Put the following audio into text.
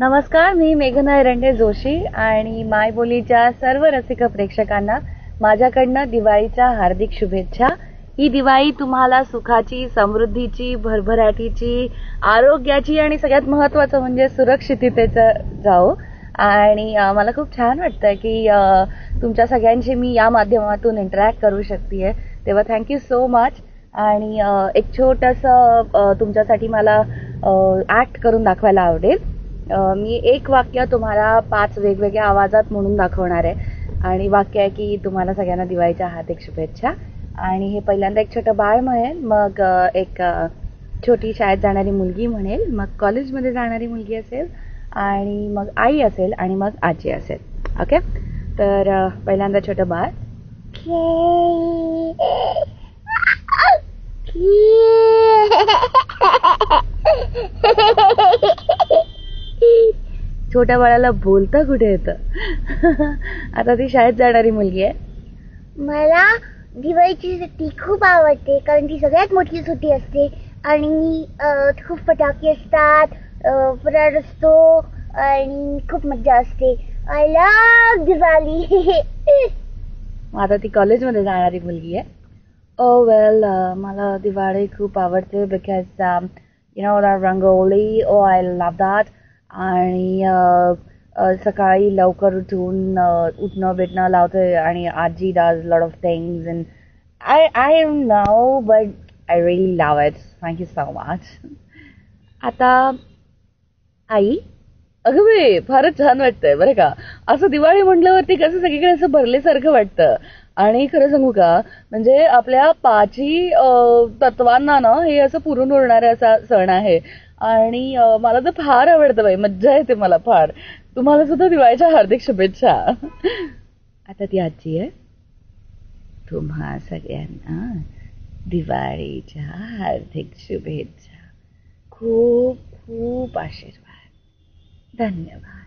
नमस्कार मी मेघना एरंडे जोशी आणि माय बोलीच्या सर्व रसिक प्रेक्षकांना माझ्याकडनं दिवाळीच्या हार्दिक शुभेच्छा. ही दिवाळी तुम्हाला सुखाची समृद्धीची भरभराटीची आरोग्याची आणि सगळ्यात महत्वाचं म्हणजे सुरक्षिततेचं जाओ आणि मला खूप छान वाटतंय की तुमच्या सगळ्यांशी मी या माध्यमातून इंटरॅक्ट करू शकते तेव्हा थँक्यू सो मच आणि एक छोटंसं तुमच्यासाठी मला ऍक्ट करून दाखवायला आवडेल. मी एक वाक्य तुम्हाला पाच वेगवेगळ्या आवाजात म्हणून दाखवणार आहे. आणि वाक्य आहे की तुम्हाला सगळ्यांना दिवाळीच्या हार्दिक शुभेच्छा. आणि हे पहिल्यांदा एक छोटं बाळ म्हणेल मग एक छोटी शाळेत जाणारी मुलगी म्हणेल मग कॉलेजमध्ये जाणारी मुलगी असेल आणि मग आई असेल आणि मग आजी असेल. ओके? तर पहिल्यांदा छोटं बाळ. छोट्या बाळाला बोलता कुठे येतं? आता ती शाळेत जाणारी मुलगी आहे. मला दिवाळीची सुट्टी खूप आवडते कारण ती सगळ्यात मोठी सुट्टी असते. आणि खूप फटाके असतात अं, फराळ असतो आणि खूप मजा असते. I love Diwali. आता ती कॉलेजमध्ये जाणारी मुलगी आहे. ओ वेल मला दिवाळी खूप आवडते because you know rangoli oh I love that आणि सकाळी लवकर उठून उठणं बिटणं लावते आणि आजी does lot of things and I I now but I really love it thank you so much आता आई अगं बे फारच छान वाटतंय बरं का. असं दिवाळी म्हटल्यावरती कसं सगळीकडे असं भरल्यासारखं वाटतं. आणि खरं सांगू का म्हणजे आपल्या पाची तत्वांना ना हे असं पुरून उरणारा असा सण आहे. आणि मला तर फार आवडतं बाई मज्जा येते मला फार. तुम्हाला सुद्धा दिवाळीच्या हार्दिक शुभेच्छा. आता ती आजी आहे. तुम्हा सगळ्यांना दिवाळीच्या हार्दिक शुभेच्छा. खूप खूप आशीर्वाद. धन्यवाद.